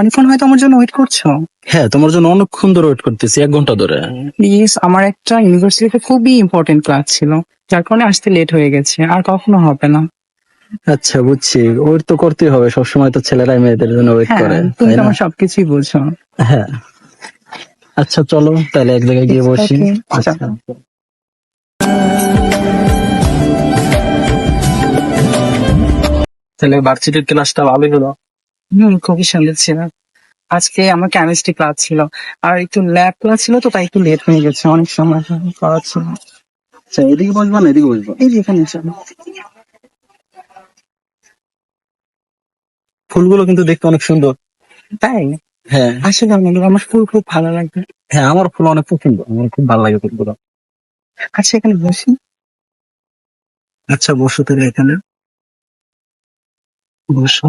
অনেকক্ষণ হয়তো আমার জন্য ওয়েট করছ? হ্যাঁ তোমার জন্য অনেকক্ষণ ধরে ওয়েট করতেছি এক ঘণ্টা ধরে। প্লিজ আমার একটা ইউনিভার্সিটিতে খুবই ইম্পর্টেন্ট ক্লাস ছিল যার কারণে আসতে লেট হয়ে গেছে আর কখনো হবে না। আচ্ছা বুঝছি। ওয়েট তো করতেই হবে সবসময় তো ছেলেরাই মেয়েদের জন্য ওয়েট হ্যাঁ করে তুমি আমার সবকিছুই বলছো হ্যাঁ। আচ্ছা চলো তাহলে এক জায়গায় গিয়ে বসি। আচ্ছা। তাহলে ভার্সিটির ক্লাসটা ভালোই হলো। হম খুবই সুন্দর ছিল। আজকে আমার কেমিস্ট্রি ক্লাস ছিল। আর একটু ল্যাব ক্লাস ছিল তো তাই একটু লেট হয়ে গেছে। অনেক সময় করা ছিল। আচ্ছা এদিকে বসবা না এদিকে বসবা? এই যে এখানে চলো। ফুলগুলো কিন্তু দেখতে অনেক সুন্দর। তাই? হ্যাঁ। আসলে আমার আমার ফুল খুব ভালো লাগবে। হ্যাঁ আমার ফুল অনেক পছন্দ আমার খুব ভালো লাগে ফুলগুলো। আচ্ছা এখানে বসি। আচ্ছা বসো তাহলে এখানে। বসো।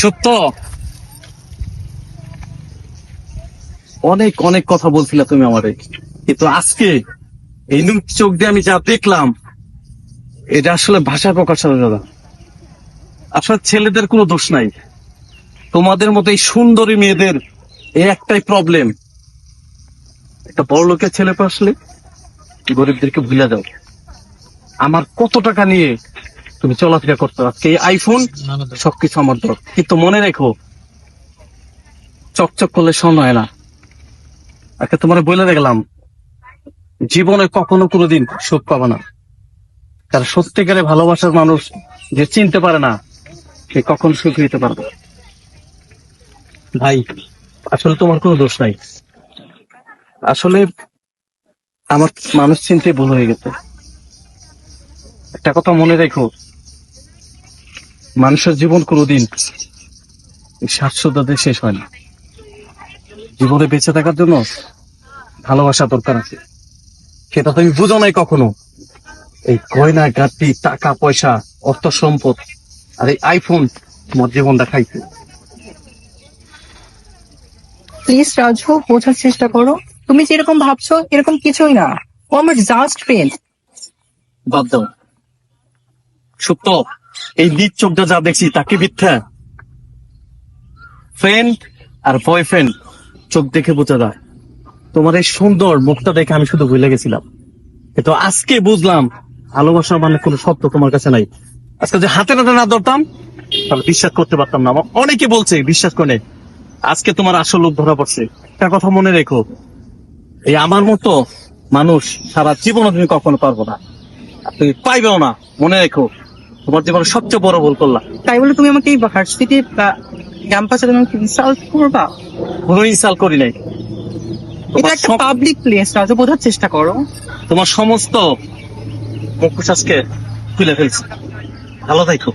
সত্য? অনেক অনেক কথা বলছিলে তুমি আমারে। কিন্তু আজকে এই নুন চোখ দিয়ে আমি যা দেখলাম, এটা আসলে ভাষায় প্রকাশ যাবে আসলে ছেলেদের কোনো দোষ নাই। তোমাদের মতো এই সুন্দরী মেয়েদের এই একটাই প্রবলেম একটা বড় লোকের ছেলে আসলে গরিবদেরকে ভুলে দাও আমার কত টাকা নিয়ে তুমি চলাফেরা করতে আজকে এই আইফোন সবকিছু আমার দর কিন্তু মনে রেখো চকচক করলে স্বর্ণ হয় না। আজকে তোমার বলে দেখলাম জীবনে কখনো কোনোদিন সুখ পাবে না। কারণ সত্যিকারে ভালোবাসার মানুষ যে চিনতে পারে না সে কখন সুখ হইতে পারবে ভাই আসলে তোমার কোনো দোষ নাই। আসলে আমার মানুষ চিনতে ভুল হয়ে গেছে। একটা কথা মনে রেখো মানুষের জীবন কোনোদিন এই স্বাস্থ্যতাতে শেষ হয় না। জীবনে বেঁচে থাকার জন্য ভালোবাসা দরকার আছে। সেটা তুমি বুঝো নাই কখনো? এই গয়না গাড়ি টাকা পয়সা অর্থ সম্পদ আর এই আইফোন তোমার জীবনটা খাইছে প্লিজ রাজু বোঝার চেষ্টা করো। তুমি যেরকম ভাবছ এরকম কিছুই না। ও আমার জাস্ট ফ্রেন্ড বাদ দাও। সত্য এই নিজ চোখটা যা দেখছি, তাকে মিথ্যা? ফ্রেন্ড আর বয়ফ্রেন্ড চোখ দেখে বোঝা যায়। তোমার এই সুন্দর মুখটা দেখে আমি শুধু ভুলে গেছিলাম। কিন্তু আজকে বুঝলাম, ভালোবাসা মানে কোনো শব্দ তোমার কাছে নাই। আজকে যে হাতে নাতে না ধরতাম, তাহলে বিশ্বাস করতে পারতাম না। আমার অনেকে বলছে, বিশ্বাস করে আজকে তোমার আসল লোক ধরা পড়ছে। একটা কথা মনে রেখো, এই আমার মতো মানুষ সারা জীবনে তুমি কখনো পারব না। তুমি পাইবেও না, মনে রেখো। তোমার জীবনে সবচেয়ে বড় ভুল করলা। তাই বলে তুমি আমাকে এই ভার্সিটি ক্যাম্পাসে তুমি ইনসাল্ট করবা? কোনো ইনসাল্ট করি নাই। এটা একটা পাবলিক প্লেস রাজু বোঝার চেষ্টা করো। তোমার সমস্ত মুখোশ আজকে তুলে ফেলছে। ভালো থাকো।